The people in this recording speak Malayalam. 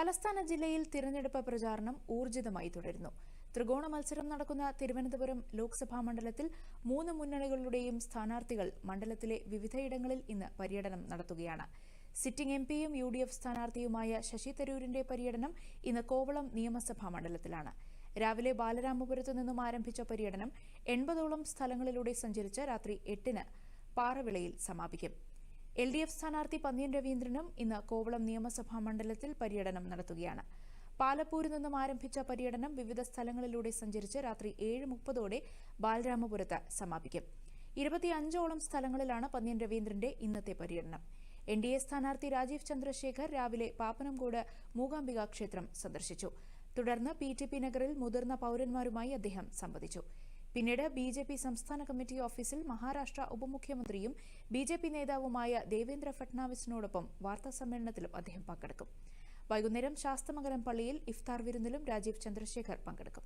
തലസ്ഥാന ജില്ലയിൽ തിരഞ്ഞെടുപ്പ് പ്രചാരണം ഊർജിതമായി തുടരുന്നു. ത്രികോണ മത്സരം നടക്കുന്ന തിരുവനന്തപുരം ലോക്സഭാ മണ്ഡലത്തിൽ മൂന്ന് മുന്നണികളുടെയും സ്ഥാനാർത്ഥികൾ മണ്ഡലത്തിലെ വിവിധയിടങ്ങളിൽ ഇന്ന് പര്യടനം നടത്തുകയാണ്. സിറ്റിംഗ് എം പിയും യു ഡി എഫ് സ്ഥാനാർത്ഥിയുമായ ശശി തരൂരിന്റെ പര്യടനം ഇന്ന് കോവളം നിയമസഭാ മണ്ഡലത്തിലാണ്. രാവിലെ ബാലരാമപുരത്തു നിന്നും ആരംഭിച്ച പര്യടനം എൺപതോളം സ്ഥലങ്ങളിലൂടെ സഞ്ചരിച്ച് രാത്രി എട്ടിന് പാറവിളയിൽ സമാപിക്കും. എൽ ഡി എഫ് സ്ഥാനാർത്ഥി പന്ന്യൻ രവീന്ദ്രനും ഇന്ന് കോവളം നിയമസഭാ മണ്ഡലത്തിൽ പര്യടനം നടത്തുകയാണ്. പാലപ്പൂരിൽ നിന്നും ആരംഭിച്ച പര്യടനം വിവിധ സ്ഥലങ്ങളിലൂടെ സഞ്ചരിച്ച് രാത്രി ഏഴ് മുപ്പതോടെ ബാലരാമപുരത്ത് സമാപിക്കും. ഇരുപത്തിയഞ്ചോളം സ്ഥലങ്ങളിലാണ് പന്ന്യൻ രവീന്ദ്രന്റെ ഇന്നത്തെ പര്യടനം. എൻ ഡി എ സ്ഥാനാർത്ഥി രാജീവ് ചന്ദ്രശേഖർ രാവിലെ പാപ്പനംകോട് മൂകാംബിക ക്ഷേത്രം സന്ദർശിച്ചു. തുടർന്ന് പി ടി പി നഗറിൽ മുതിർന്ന പൌരന്മാരുമായി അദ്ദേഹം സംവദിച്ചു. പിന്നീട് ബി ജെ പി സംസ്ഥാന കമ്മിറ്റി ഓഫീസിൽ മഹാരാഷ്ട്ര ഉപമുഖ്യമന്ത്രിയും ബി ജെ പി നേതാവുമായ ദേവേന്ദ്ര ഫട്നാവിസിനോടൊപ്പം വാർത്താസമ്മേളനത്തിലും അദ്ദേഹം പങ്കെടുക്കും. വൈകുന്നേരം ശാസ്തമംഗലം പള്ളിയിൽ ഇഫ്താർ വിരുന്നിലും രാജീവ് ചന്ദ്രശേഖർ പങ്കെടുക്കും.